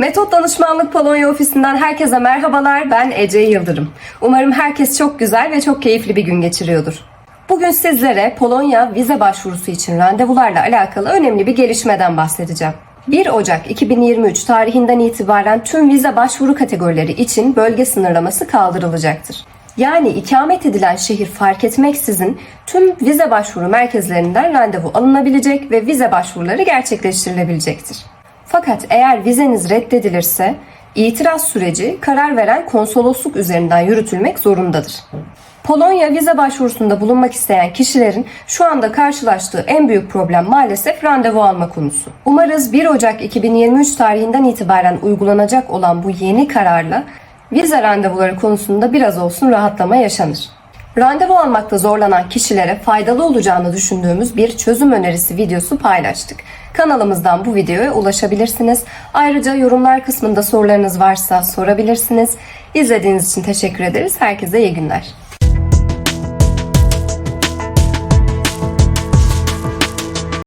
Metot Danışmanlık Polonya ofisinden herkese merhabalar. Ben Ece Yıldırım. Umarım herkes çok güzel ve çok keyifli bir gün geçiriyordur. Bugün sizlere Polonya vize başvurusu için randevularla alakalı önemli bir gelişmeden bahsedeceğim. 1 Ocak 2023 tarihinden itibaren tüm vize başvuru kategorileri için bölge sınırlaması kaldırılacaktır. Yani ikamet edilen şehir fark etmeksizin tüm vize başvuru merkezlerinden randevu alınabilecek ve vize başvuruları gerçekleştirilebilecektir. Fakat eğer vizeniz reddedilirse itiraz süreci karar veren konsolosluk üzerinden yürütülmek zorundadır. Polonya vize başvurusunda bulunmak isteyen kişilerin şu anda karşılaştığı en büyük problem maalesef randevu alma konusu. Umarız 1 Ocak 2023 tarihinden itibaren uygulanacak olan bu yeni kararla vize randevuları konusunda biraz olsun rahatlama yaşanır. Randevu almakta zorlanan kişilere faydalı olacağını düşündüğümüz bir çözüm önerisi videosu paylaştık. Kanalımızdan bu videoya ulaşabilirsiniz. Ayrıca yorumlar kısmında sorularınız varsa sorabilirsiniz. İzlediğiniz için teşekkür ederiz. Herkese iyi günler.